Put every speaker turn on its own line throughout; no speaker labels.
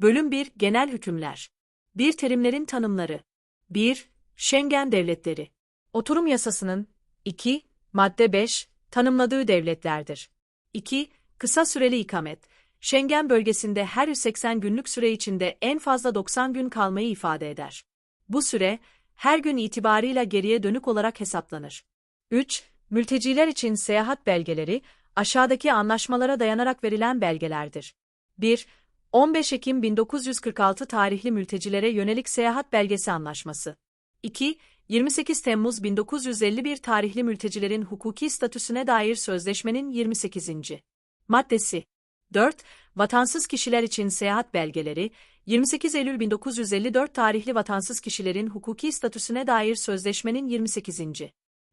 Bölüm 1 Genel Hükümler 1 Terimlerin tanımları 1. Schengen Devletleri Oturum Yasasının 2. Madde 5 tanımladığı devletlerdir. 2. Kısa süreli ikamet Schengen bölgesinde her 180 günlük süre içinde en fazla 90 gün kalmayı ifade eder. Bu süre, her gün itibarıyla geriye dönük olarak hesaplanır. 3. Mülteciler için seyahat belgeleri, aşağıdaki anlaşmalara dayanarak verilen belgelerdir. 1. 15 Ekim 1946 tarihli mültecilere yönelik seyahat belgesi anlaşması. 2. 28 Temmuz 1951 tarihli mültecilerin hukuki statüsüne dair sözleşmenin 28. maddesi. 4. Vatansız kişiler için seyahat belgeleri, 28 Eylül 1954 tarihli vatansız kişilerin hukuki statüsüne dair sözleşmenin 28.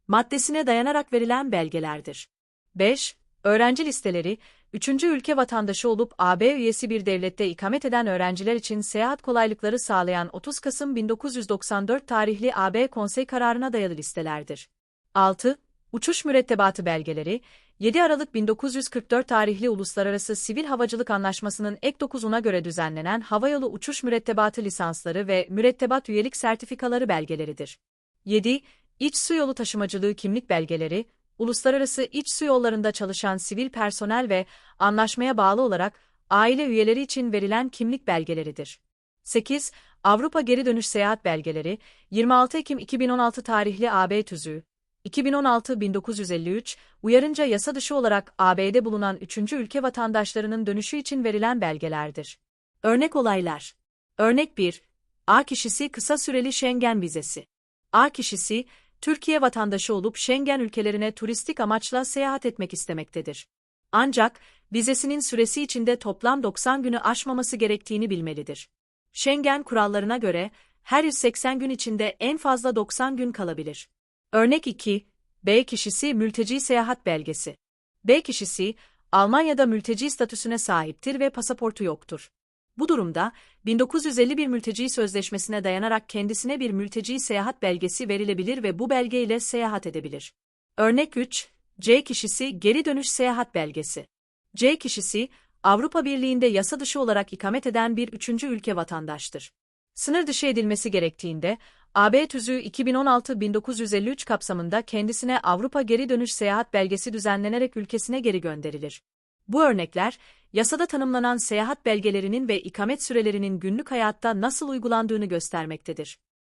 maddesine dayanarak verilen belgelerdir. 5. Öğrenci listeleri, 3. ülke vatandaşı olup AB üyesi bir devlette ikamet eden öğrenciler için seyahat kolaylıkları sağlayan 30 Kasım 1994 tarihli AB konsey kararına dayalı listelerdir. 6. Uçuş mürettebatı belgeleri, 7 Aralık 1944 tarihli Uluslararası Sivil Havacılık Anlaşması'nın ek 9'una göre düzenlenen havayolu uçuş mürettebatı lisansları ve mürettebat üyelik sertifikaları belgeleridir. 7. İç su yolu taşımacılığı kimlik belgeleri, uluslararası iç su yollarında çalışan sivil personel ve anlaşmaya bağlı olarak aile üyeleri için verilen kimlik belgeleridir. 8. Avrupa Geri Dönüş Seyahat Belgeleri, 26 Ekim 2016 tarihli AB tüzüğü, 2016-1953, uyarınca yasa dışı olarak AB'de bulunan üçüncü ülke vatandaşlarının dönüşü için verilen belgelerdir. Örnek olaylar. Örnek 1. A kişisi kısa süreli Schengen vizesi. A kişisi, Türkiye vatandaşı olup Schengen ülkelerine turistik amaçla seyahat etmek istemektedir. Ancak, vizesinin süresi içinde toplam 90 günü aşmaması gerektiğini bilmelidir. Schengen kurallarına göre, her 180 gün içinde en fazla 90 gün kalabilir. Örnek 2, B kişisi mülteci seyahat belgesi. B kişisi, Almanya'da mülteci statüsüne sahiptir ve pasaportu yoktur. Bu durumda, 1951 mülteci sözleşmesine dayanarak kendisine bir mülteci seyahat belgesi verilebilir ve bu belgeyle seyahat edebilir. Örnek 3, C kişisi geri dönüş seyahat belgesi. C kişisi, Avrupa Birliği'nde yasa dışı olarak ikamet eden bir üçüncü ülke vatandaştır. Sınır dışı edilmesi gerektiğinde, AB tüzüğü 2016-1953 kapsamında kendisine Avrupa Geri Dönüş Seyahat Belgesi düzenlenerek ülkesine geri gönderilir. Bu örnekler, yasada tanımlanan seyahat belgelerinin ve ikamet sürelerinin günlük hayatta nasıl uygulandığını göstermektedir.